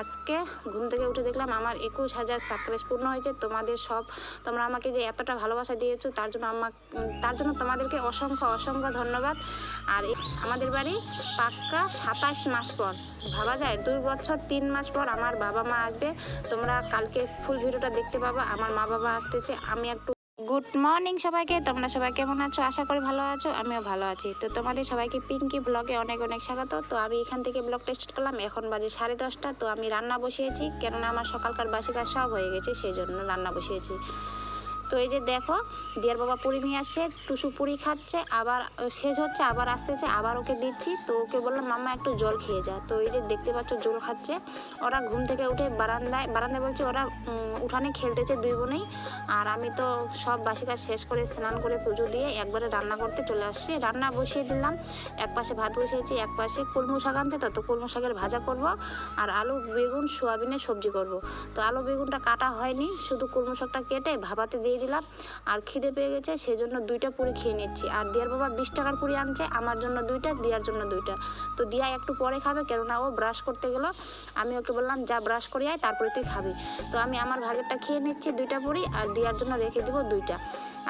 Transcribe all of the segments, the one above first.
আজকে ঘুম থেকে উঠে দেখলাম আমার একুশ হাজার সাবস্ক্রাইব পূর্ণ হয়েছে। তোমাদের সব, তোমরা আমাকে যে এতটা ভালোবাসা দিয়েছ, তার জন্য আমার তার জন্য তোমাদেরকে অসংখ্য অসংখ্য ধন্যবাদ। আর আমাদের বাড়ি পাক্কা সাতাশ মাস পর। ভাবা যায় দুই বছর, তিন মাস পর আমার বাবা মা আসবে। তোমরা কালকে ফুল ভিডিওটা দেখতে পাবা। আমার মা বাবা আসতেছে। আমি একটু গুড মর্নিং সবাইকে, তোমরা সবাই কেমন আছো? আশা করি ভালো আছো, আমিও ভালো আছি। তো তোমাদের সবাইকে পিঙ্কি ব্লগে অনেক অনেক স্বাগত। তো আমি এখান থেকে ব্লগ স্টার্ট করলাম, এখন বাজে সাড়ে দশটা। তো আমি রান্না বসিয়েছি, কেননা আমার সকালকার বাসি কাজ সব হয়ে গেছে, সেই জন্য রান্না বসিয়েছি। তো এই যে দেখো, দিয়ার বাবা পুরি নিয়ে আসছে, টুসু পুরি খাচ্ছে, আবার শেষ হচ্ছে, আবার আসতেছে, আবার ওকে দিচ্ছি। তো ওকে বললাম, মাম্মা, একটু জল খেয়ে যা। তো এই যে দেখতে পাচ্ছ, জল খাচ্ছে। ওরা ঘুম থেকে উঠে বারান্দায় বারান্দায় বলছে, ওরা উঠানে খেলতেছে দুই বোনেই। আর আমি তো সব বাসি কাজ শেষ করে স্নান করে পুজো দিয়ে একবারে রান্না করতে চলে আসছি। রান্না বসিয়ে দিলাম। এক পাশে ভাত বসিয়েছি, এক পাশে কলমু শাক আনছে, তো তো কলমু শাকের ভাজা করব। আর আলু, বেগুন, সোয়াবিনের সবজি করব। তো আলু, বেগুনটা কাটা হয়নি, শুধু কলমু শাকটা কেটে ভাবাতে দিয়ে দিলাম। আর খিদে পেয়ে গেছে, সেজন্য দুইটা পুরি খেয়ে নিচ্ছি। আর দিয়ার বাবা বিশ টাকার পুরি আনছে, আমার জন্য দুইটা, দিয়ার জন্য দুইটা। তো দিয়া একটু পরে খাবে, কেননা ও ব্রাশ করতে গেল। আমি ওকে বললাম, যা ব্রাশ করে আয়, তারপরে তুই খাবি। তো আমি আমার ভাগেরটা খেয়ে নিচ্ছি দুইটা পুরি, আর দিয়ার জন্য রেখে দিব দুইটা।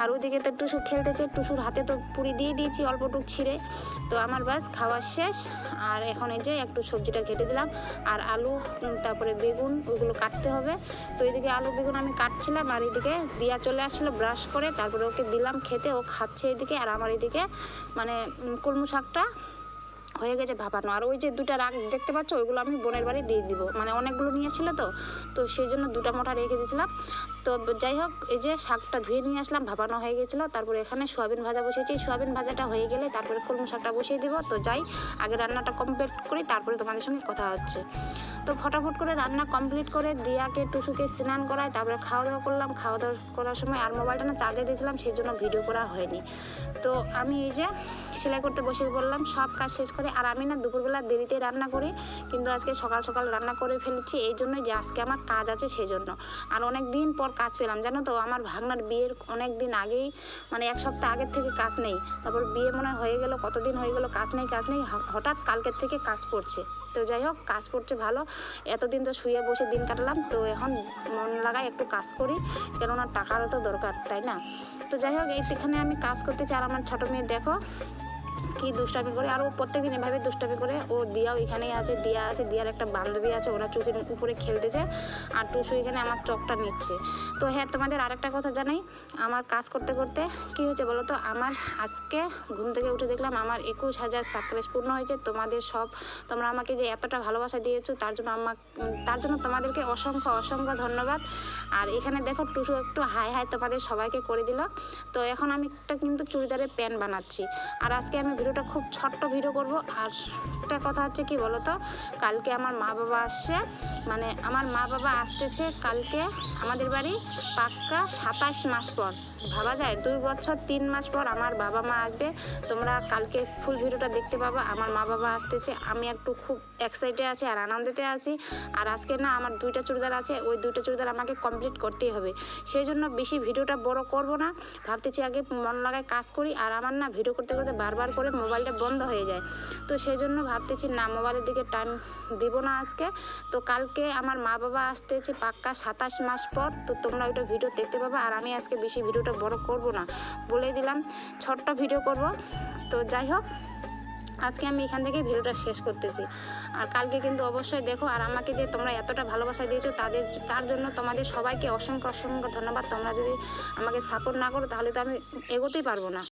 আর ওইদিকে তো টুসু খেলতেছে, টুসুর হাতে তো পুরি দিয়ে দিয়েছি, অল্প অল্পটুক ছিঁড়ে। তো আমার বাস খাওয়া শেষ। আর এখন এই যে একটু সবজিটা কেটে দিলাম। আর আলু তারপরে বেগুন ওইগুলো কাটতে হবে। তো এদিকে আলু, বেগুন আমি কাটছিলাম, আর এদিকে দিয়া চলে আসছিল ব্রাশ করে তারপরে ওকে দিলাম খেতে। ও খাচ্ছে এদিকে আর আমার এদিকে মানে কলমু শাকটা হয়ে গেছে ভাপানো। আর ওই যে দুটা রাগ দেখতে পাচ্ছ, ওইগুলো আমি বোনের বাড়ি দিয়ে দিব। মানে অনেকগুলো নিয়ে এসেছিল তো তো সেই জন্য দুটা মোটা রেখে দিয়েছিলাম। তো যাই হোক, এই যে শাকটা ধুয়ে নিয়ে আসলাম, ভাপানো হয়ে গেছিল। তারপরে এখানে সোয়াবিন ভাজা বসিয়েছি। সোয়াবিন ভাজাটা হয়ে গেলে তারপরে কলমু শাকটা বসিয়ে দিব। তো যাই, আগে রান্নাটা কমপ্লিট করি, তারপরে তোমাদের সঙ্গে কথা হচ্ছে। তো ফটাফট করে রান্না কমপ্লিট করে দিয়াকে, টুসুকে স্নান করায়, তারপরে খাওয়া দাওয়া করলাম। খাওয়া দাওয়া করার সময় আর মোবাইলটা না চার্জে দিয়েছিলাম সেই জন্য ভিডিও করা হয়নি। তো আমি এই যে সেলাই করতে বসে বললাম সব কাজ শেষ করে আর আমি না দুপুরবেলা দেরিতে রান্না করি, কিন্তু আজকে সকাল সকাল রান্না করে ফেলেছি, এই জন্যই যে আজকে আমার কাজ আছে সেই জন্য আর অনেক দিন পর কাজ পেলাম, জানো তো, আমার ভাগনার বিয়ের অনেক দিন আগেই মানে এক সপ্তাহ আগের থেকে কাজ নেই। তারপর বিয়ে মনে হয় গেল, কতদিন হয়ে গেল, কাজ নেই কাজ নেই, হঠাৎ কালকের থেকে কাজ পড়ছে। তো যাই হোক, কাজ পড়ছে ভালো এতদিন তো শুয়ে বসে দিন কাটালাম, তো এখন মন লাগায় একটু কাজ করি, কেননা টাকারও তো দরকার, তাই না? তো যাই হোক, এইখানে আমি কাজ করতে চাই আর আমার ছোটো মেয়ে দেখো কি দুষ্টামি করে? আর ও প্রত্যেকদিন এভাবে দুষ্টামি করে। ও দিয়াও এখানেই আছে, দিয়া আছে, দিয়ার একটা বান্ধবী আছে, ওরা চোখের উপরে খেলতেছে। আর টুসু এখানে আমার চকটা নিচ্ছে। তো হ্যাঁ তোমাদের আরেকটা কথা জানাই। আমার কাজ করতে করতে কি হয়েছে বলো তো? আমার আজকে ঘুম থেকে উঠে দেখলাম আমার একুশ হাজার সাবস্ক্রাইব পূর্ণ হয়েছে। তোমাদের সব, তোমরা আমাকে যে এতটা ভালোবাসা দিয়েছ, তার জন্য আমার, তার জন্য তোমাদেরকে অসংখ্য অসংখ্য ধন্যবাদ। আর এখানে দেখো, টুসু একটু হাই হাই তোমাদের সবাইকে করে দিল। তো এখন আমি একটা কিন্তু চুড়িদারের প্যান্ট বানাচ্ছি। আর আজকে আমি ভিডিওটা খুব ছোট্ট ভিডিও করব। আর একটা কথা হচ্ছে কি বলো তো কালকে আমার মা বাবা আসছে। মানে আমার মা বাবা আসতেছে কালকে আমাদের বাড়ি পাক্কা সাতাশ মাস পর। ভাবা যায়, দুই বছর, তিন মাস পর আমার বাবা মা আসবে। তোমরা কালকে ফুল ভিডিওটা দেখতে পাবা। আমার মা বাবা আসতেছে। আমি একটু খুব এক্সাইটেড আছি আর আনন্দেতে আছি। আর আজকে না আমার দুইটা চুড়িদার আছে। ওই দুইটা চুড়িদার আমাকে কমপ্লিট করতেই হবে। সেই জন্য বেশি ভিডিওটা বড় করব না। ভাবতেছি আগে মন লাগায় কাজ করি। আর আমার না ভিডিও করতে করতে বারবার করে মোবাইলটা বন্ধ হয়ে যায়। তো সেই জন্য ভাবতেছি, না, মোবাইলের দিকে টাইম দিব না আজকে। তো কালকে আমার মা বাবা আসতেছে পাক্কা সাতাশ মাস পর। তো তোমরা ওইটা ভিডিও দেখতে পাবে। আর আমি আজকে বেশি ভিডিওটা বড় করব না। বলে দিলাম, ছোট্ট ভিডিও করব। তো যাই হোক, আজকে আমি এখান থেকে ভিডিওটা শেষ করতেছি। আর কালকে কিন্তু অবশ্যই দেখো, আর আমাকে যে তোমরা এতটা ভালোবাসা দিয়েছ, তাদের, তার জন্য তোমাদের সবাইকে অসংখ্য অসংখ্য ধন্যবাদ। তোমরা যদি আমাকে সাপোর্ট না করো, তাহলে তো আমি এগোতেই পারব না।